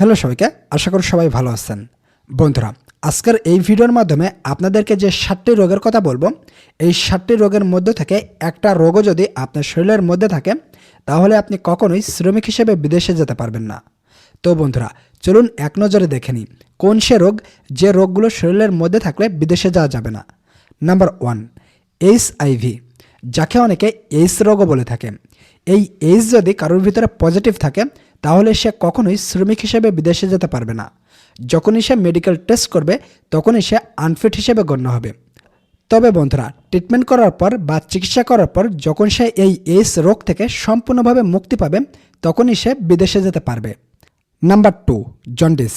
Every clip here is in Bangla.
হ্যালো সবাইকে, আশা করি সবাই ভালো আছেন। বন্ধুরা, আজকের এই ভিডিওর মাধ্যমে আপনাদেরকে যে সাতটি রোগের কথা বলব, এই সাতটি রোগের মধ্যে থেকে একটা রোগও যদি আপনার শরীরের মধ্যে থাকে, তাহলে আপনি কখনোই শ্রমিক হিসেবে বিদেশে যেতে পারবেন না। তো বন্ধুরা, চলুন এক নজরে দেখে নিই, কোন সে রোগ যে রোগগুলো শরীরের মধ্যে থাকলে বিদেশে যাওয়া যাবে না? নাম্বার ওয়ান, এইচ আইভি যাকে অনেকে এইস রোগও বলে থাকে। এই এইস যদি কারোর ভিতরে পজিটিভ থাকে তাহলে সে কখনোই শ্রমিক হিসেবে বিদেশে যেতে পারবে না। যখনই সে মেডিকেল টেস্ট করবে, তখনই সে আনফিট হিসেবে গণ্য হবে। তবে বন্ধুরা ট্রিটমেন্ট করার পর বা চিকিৎসা করার পর যখন সে এই এইস রোগ থেকে সম্পূর্ণভাবে মুক্তি পাবে, তখনই সে বিদেশে যেতে পারবে। নাম্বার টু জন্ডিস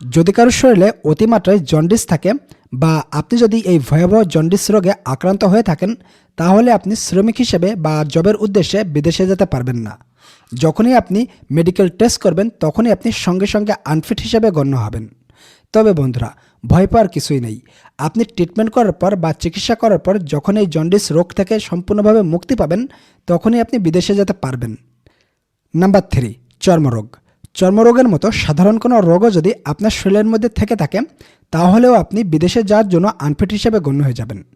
যদি কারোর শরীরে অতিমাত্রায় জন্ডিস থাকে বা আপনি যদি এই ভয়াবহ জন্ডিস রোগে আক্রান্ত হয়ে থাকেন, তাহলে আপনি শ্রমিক হিসেবে বা জবের উদ্দেশ্যে বিদেশে যেতে পারবেন না। যখনই আপনি মেডিকেল টেস্ট করবেন, তখনই আপনি সঙ্গে সঙ্গে আনফিট হিসেবে গণ্য হবেন। তবে বন্ধুরা, ভয় পাওয়ার কিছুই নেই। আপনি ট্রিটমেন্ট করার পর বা চিকিৎসা করার পর যখন এই জন্ডিস রোগ থেকে সম্পূর্ণভাবে মুক্তি পাবেন, তখনই আপনি বিদেশে যেতে পারবেন। নাম্বার থ্রি চর্মরোগ। চর্মরোগের মতো সাধারণ কোনো রোগও যদি আপনার শরীরের মধ্যে থেকে থাকে, তাহলেও আপনি বিদেশে যাওয়ার জন্য আনফিট হিসেবে গণ্য হয়ে যাবেন।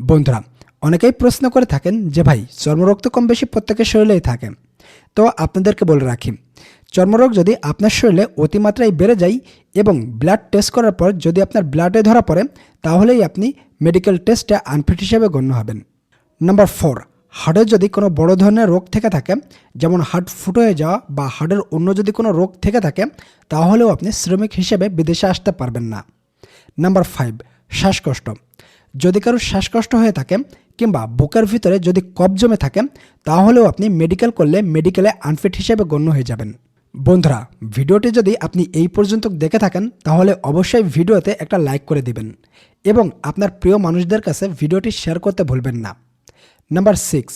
বন্ধুরা, অনেকেই প্রশ্ন করে থাকেন যে ভাই, চর্মরোগ তো কম বেশি প্রত্যেকের শরীরেই থাকে। তো আপনাদেরকে বলে রাখি, চর্মরোগ যদি আপনার শরীরে অতিমাত্রায় বেড়ে যায় এবং ব্লাড টেস্ট করার পর যদি আপনার ব্লাডে ধরা পড়ে, তাহলেই আপনি মেডিকেল টেস্টে আনফিট হিসেবে গণ্য হবেন। নাম্বার ফোর হার্টের যদি কোনো বড় ধরনের রোগ থেকে থাকে, যেমন হার্ট ফুটো হয়ে যাওয়া বা হার্টের অন্য যদি কোনো রোগ থেকে থাকে, তাহলেও আপনি শ্রমিক হিসেবে বিদেশে আসতে পারবেন না। নাম্বার ফাইভ শ্বাসকষ্ট, যদি কারোর শ্বাসকষ্ট হয়ে থাকে কিংবা বুকের ভিতরে যদি কফ জমে থাকে, তাহলেও আপনি মেডিকেল করলে মেডিকেলে আনফিট হিসেবে গণ্য হয়ে যাবেন। বন্ধুরা, ভিডিওটি যদি আপনি এই পর্যন্ত দেখে থাকেন, তাহলে অবশ্যই ভিডিওতে একটা লাইক করে দিবেন এবং আপনার প্রিয় মানুষদের কাছে ভিডিওটি শেয়ার করতে ভুলবেন না। নাম্বার সিক্স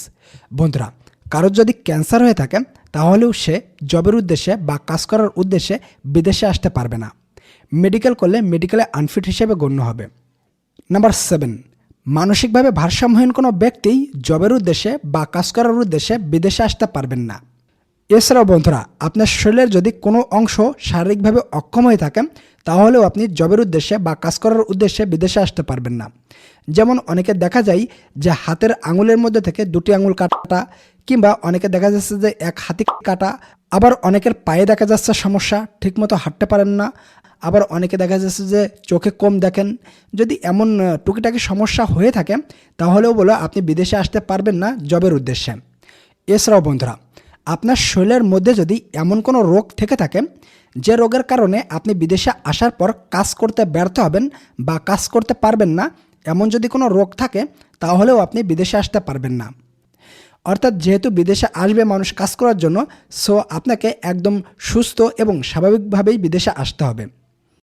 বন্ধুরা, কারোর যদি ক্যান্সার হয়ে থাকে, তাহলেও সে জবের উদ্দেশ্যে বা কাজ করার উদ্দেশ্যে বিদেশে আসতে পারবে না। মেডিকেল করলে মেডিকেলে আনফিট হিসেবে গণ্য হবে। নাম্বার সেভেন মানসিকভাবে ভারসাম্যহীন কোনো ব্যক্তি জবের উদ্দেশ্যে বা কাজ করার উদ্দেশ্যে বিদেশে আসতে পারবেন না। এছাড়াও বন্ধুরা, আপনার শরীরের যদি কোনো অংশ শারীরিকভাবে অক্ষম হয়ে থাকে, তাহলেও আপনি জবের উদ্দেশ্যে বা কাজ করার উদ্দেশ্যে বিদেশে আসতে পারবেন না। যেমন অনেকে দেখা যায় যে হাতের আঙুলের মধ্যে থেকে দুটি আঙুল কাটা, কিংবা অনেকে দেখা যাচ্ছে যে এক হাতি কাটা, আবার অনেকের পায়ে দেখা যাচ্ছে সমস্যা, ঠিকমতো হাঁটতে পারেন না আবার অনেকে দেখা যাচ্ছে যে চোখে কম দেখেন। যদি এমন টুকিটাকি সমস্যা হয়ে থাকে, তাহলেও বলো আপনি বিদেশে আসতে পারবেন না জবের উদ্দেশ্যে। এছাড়াও বন্ধুরা, আপনার শরীরের মধ্যে যদি এমন কোনো রোগ থেকে থাকে, যে রোগের কারণে আপনি বিদেশে আসার পর কাজ করতে ব্যর্থ হবেন বা কাজ করতে পারবেন না, এমন যদি কোনো রোগ থাকে, তাহলেও আপনি বিদেশে আসতে পারবেন না। অর্থাৎ যেহেতু বিদেশে আসবে মানুষ কাজ করার জন্য সো আপনাকে একদম সুস্থ এবং স্বাভাবিকভাবেই বিদেশে আসতে হবে।